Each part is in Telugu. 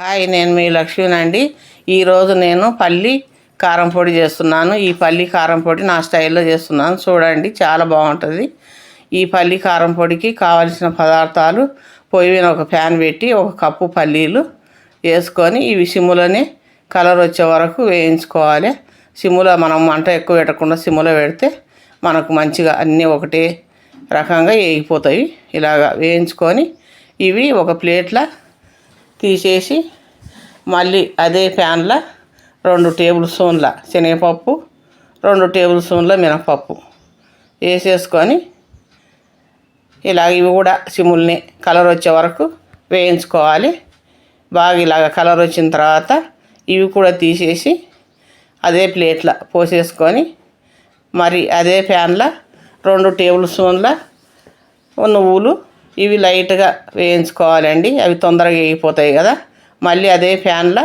హాయ్ నేను మీ లక్ష్మీనండి ఈరోజు నేను పల్లి కారం పొడి చేస్తున్నాను. ఈ పల్లి కారం పొడి నా స్టైల్లో చేస్తున్నాను. చూడండి చాలా బాగుంటుంది. ఈ పల్లి కారం పొడికి కావలసిన పదార్థాలు పొయ్యి మీద ఒక ప్యాన్ పెట్టి ఒక కప్పు పల్లీలు వేసుకొని ఇవి సిమ్ములోనే కలర్ వచ్చే వరకు వేయించుకోవాలి. సిమ్ములో మనం మంట ఎక్కువ పెట్టకుండా సిమ్ములో పెడితే మనకు మంచిగా అన్నీ ఒకటే రకంగా వేగిపోతాయి. ఇలాగా వేయించుకొని ఇవి ఒక ప్లేట్లో తీసేసి మళ్ళీ అదే ప్యాన్లో రెండు టేబుల్ స్పూన్ల శనగపప్పు రెండు టేబుల్ స్పూన్ల మినపప్పు వేసేసుకొని ఇలా ఇవి కూడా సిముల్ని కలర్ వచ్చే వరకు వేయించుకోవాలి. బాగా ఇలాగ కలర్ వచ్చిన తర్వాత ఇవి కూడా తీసేసి అదే ప్లేట్లో పోసేసుకొని మరి అదే ప్యాన్లో రెండు టేబుల్ స్పూన్ల నువ్వులు ఇవి లైట్గా వేయించుకోవాలండి. అవి తొందరగా వేగిపోతాయి కదా. మళ్ళీ అదే ఫ్యాన్లో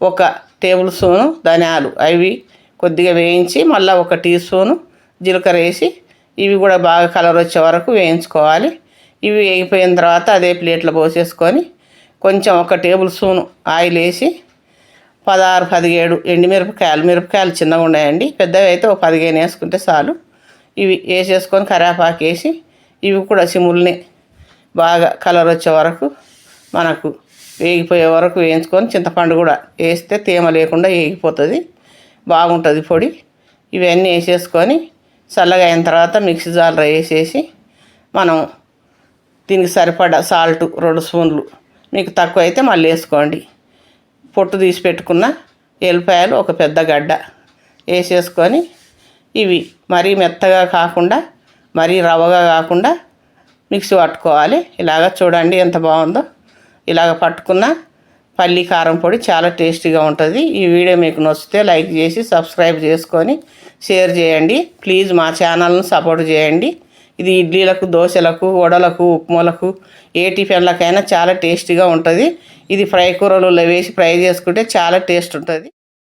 ఒక టేబుల్ స్పూను ధనియాలు అవి కొద్దిగా వేయించి మళ్ళీ ఒక టీ స్పూను జీలకర్ర వేసి ఇవి కూడా బాగా కలర్ వచ్చే వరకు వేయించుకోవాలి. ఇవి వేగిపోయిన తర్వాత అదే ప్లేట్లో పోసేసుకొని కొంచెం ఒక టేబుల్ స్పూను ఆయిల్ వేసి పదహారు పదిహేడు ఎండుమిరపకాయలు మిరపకాయలు చిన్నగా ఉన్నాయండి. పెద్దవి అయితే ఒక పదిహేను వేసుకుంటే చాలు. ఇవి వేసేసుకొని కరేపాకు వేసి ఇవి కూడా సిముల్ని బాగా కలర్ వచ్చే వరకు మనకు వేగిపోయే వరకు వేయించుకొని చింతపండు కూడా వేస్తే తేమ లేకుండా వేగిపోతుంది. బాగుంటుంది పొడి. ఇవన్నీ వేసేసుకొని చల్లగా అయిన తర్వాత మిక్సీ జార్లో వేసేసి మనం దీనికి సరిపడా సాల్ట్ రెండు స్పూన్లు. మీకు తక్కువ అయితే మళ్ళీ వేసుకోండి. పొట్టు తీసి పెట్టుకున్న ఎల్లిపాయలు ఒక పెద్ద గడ్డ వేసేసుకొని ఇవి మరీ మెత్తగా కాకుండా మరీ రవ్వగా కాకుండా మిక్సీ పట్టుకోవాలి. ఇలాగ చూడండి ఎంత బాగుందో. ఇలాగ పట్టుకున్న పల్లి కారం పొడి చాలా టేస్టీగా ఉంటుంది. ఈ వీడియో మీకు నచ్చితే లైక్ చేసి సబ్స్క్రైబ్ చేసుకొని షేర్ చేయండి. ప్లీజ్ మా ఛానల్ను సపోర్ట్ చేయండి. ఇది ఇడ్లీలకు దోశలకు వడలకు ఉప్మాలకు ఏ టిఫిన్లకైనా చాలా టేస్టీగా ఉంటుంది. ఇది ఫ్రై కూరలు వేసి ఫ్రై చేసుకుంటే చాలా టేస్ట్ ఉంటుంది.